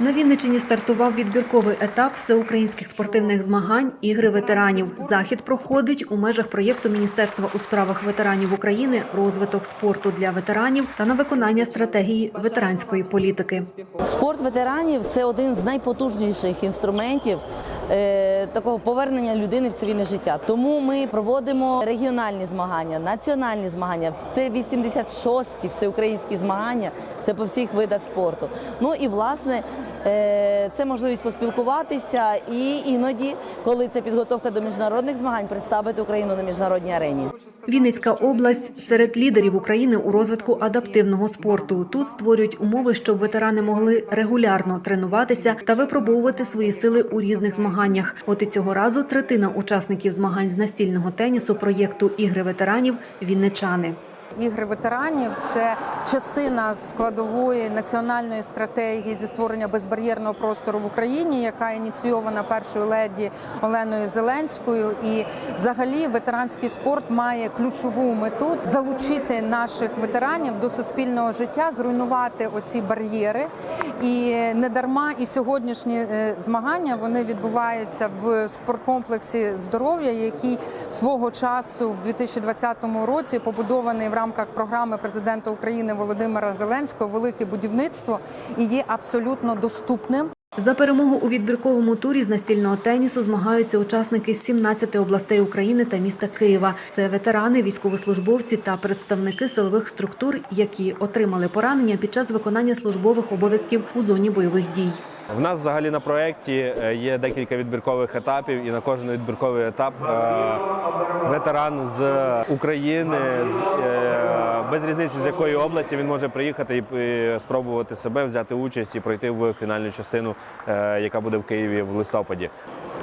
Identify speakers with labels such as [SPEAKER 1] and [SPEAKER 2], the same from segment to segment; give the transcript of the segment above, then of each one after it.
[SPEAKER 1] На Вінничині стартував відбірковий етап всеукраїнських спортивних змагань Ігри ветеранів. Захід проходить у межах проєкту Міністерства у справах ветеранів України розвиток спорту для ветеранів та на виконання стратегії ветеранської політики.
[SPEAKER 2] Спорт ветеранів це один з найпотужніших інструментів такого повернення людини в цивільне життя. Тому ми проводимо регіональні змагання, національні змагання. Це 86-ті всеукраїнські змагання. Це по всіх видах спорту. Ну і власне е, це можливість поспілкуватися і іноді, коли це підготовка до міжнародних змагань, представити Україну на міжнародній арені.
[SPEAKER 1] Вінницька область серед лідерів України у розвитку адаптивного спорту. Тут створюють умови, щоб ветерани могли регулярно тренуватися та випробовувати свої сили у різних змаганнях. От і цього разу третина учасників змагань з настільного тенісу проєкту Ігри ветеранів вінничани.
[SPEAKER 3] Ігри ветеранів це частина складової національної стратегії зі створення безбар'єрного простору в Україні, яка ініційована першою леді Оленою Зеленською. І взагалі ветеранський спорт має ключову мету залучити наших ветеранів до суспільного життя, зруйнувати оці бар'єри. І не дарма і сьогоднішні е, змагання вони відбуваються в спорткомплексі здоров'я, який свого часу в 2020 році побудований в рамках програми президента України Володимира Зеленського Велике будівництво і є абсолютно доступним.
[SPEAKER 1] За перемогу у відбірковому турі з настільного тенісу змагаються учасники з 17 областей України та міста Києва. Це ветерани, військовослужбовці та представники силових структур, які отримали поранення під час виконання службових обов'язків у зоні бойових дій.
[SPEAKER 4] В нас взагалі на проєкті е, є декілька відбіркових етапів, і на кожен відбірковий етап е, ветеран з України, е, без різниці з якої області він може приїхати і спробувати себе взяти участь і пройти в фінальну частину, яка буде в Києві в листопаді.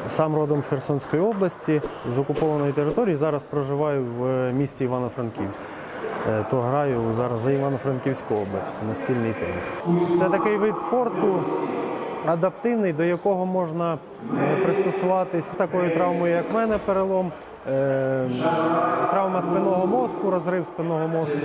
[SPEAKER 5] Сам родом з Херсонської області, з окупованої території. Зараз проживаю в місті Івано-Франківськ. Е, То граю зараз за Івано-Франківську область, настільний теніс. Це такий вид спорту адаптивний, до якого можна е, пристосуватись такою травмою, як в мене, перелом. Е, Травма спинного мозку, розрив спинного мозку,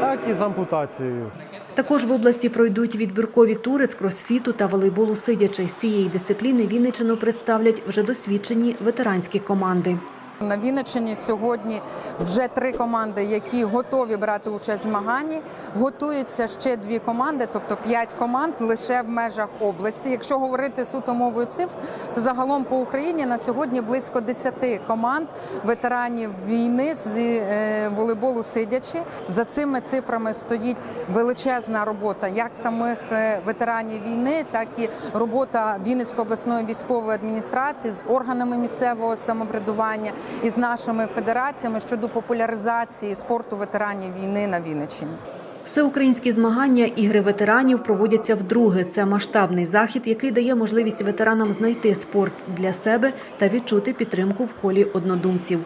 [SPEAKER 5] так і з ампутацією.
[SPEAKER 1] Також в області пройдуть відбіркові тури з кросфіту та волейболу сидячи. З цієї дисципліни Вінниччину представлять вже досвідчені ветеранські команди.
[SPEAKER 3] На Вінниччині сьогодні вже три команди, які готові брати участь в змаганні. Готуються ще дві команди, тобто п'ять команд лише в межах області. Якщо говорити суто мовою цифр, то загалом по Україні на сьогодні близько 10 команд ветеранів війни з е, волейболу сидячи. За цими цифрами стоїть величезна робота як самих е, ветеранів війни, так і робота Вінницької обласної військової адміністрації з органами місцевого самоврядування і з нашими федераціями щодо популяризації спорту ветеранів війни на Вінниччині.
[SPEAKER 1] Всеукраїнські змагання ігри ветеранів проводяться вдруге. Це масштабний захід, який дає можливість ветеранам знайти спорт для себе та відчути підтримку в колі однодумців.